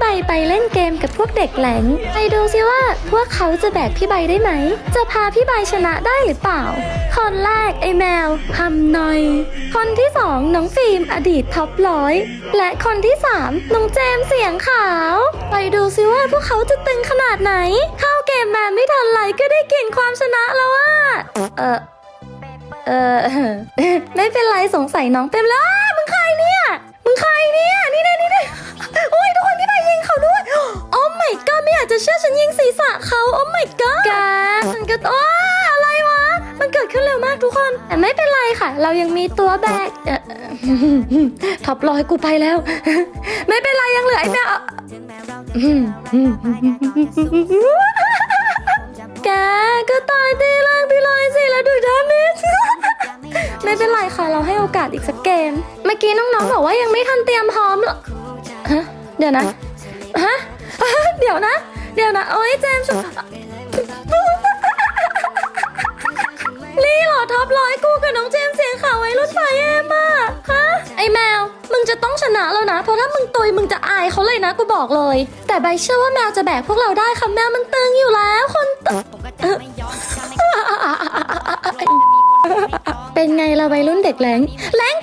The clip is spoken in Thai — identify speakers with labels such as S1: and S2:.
S1: ใบไปเล่นเกมกับพวกเด็กแหลง ไปดูซิว่าพวกเขาจะแบกพี่ใบได้ไหม จะพาพี่ใบชนะได้หรือเปล่า คนแรกไอแมวทำหน่อย คนที่สองน้องฟิล์มอดีตท็อปร้อย และคนที่สามน้องเจมเสียงขาว ไปดูซิว่าพวกเขาจะตึงขนาดไหน เข้าเกมมาไม่ทันไรก็ได้กลิ่นความชนะแล้วอะเออเออไม่เป็นไรสงสัยน้องเป็นแล้ว ยิงศีรษะเขาโอ้ my god แกมันก็อ้าอะไรวะ มันเกิดขึ้นเร็วมากทุกคน แต่ไม่เป็นไรค่ะ เรายังมีตัวแบกเอ่อท็อปลอยกูไปแล้ว ไม่เป็นไรยังเหลือไอ้แมวแกก็ตายตีล่างตีลอยสิแล้วดูดาเมจ ไม่เป็นไรค่ะ เราให้โอกาสอีกสักเกม เมื่อกี้น้องๆบอกว่ายังไม่ทันเตรียมพร้อมหรอฮะ เดี๋ยวนะ ฮะ เดี๋ยวนะ เดี๋ยวนะโอ้ยเจมส์นี่เหรอท็อปร้อยกูกับน้องเจมส์เสียงขาวไว้รุ่นไฟเอ็มอะฮะไอแมว มึงจะต้องชนะแล้วนะ เพราะถ้ามึงตุยมึงจะอายเขาเลยนะกูบอกเลย แต่ใบเชื่อว่าแมวจะแบกพวกเราได้ค่ะแมวมันตึงอยู่แล้ว คนตึงเป็นไงเราวัยรุ่นเด็กแรงแรง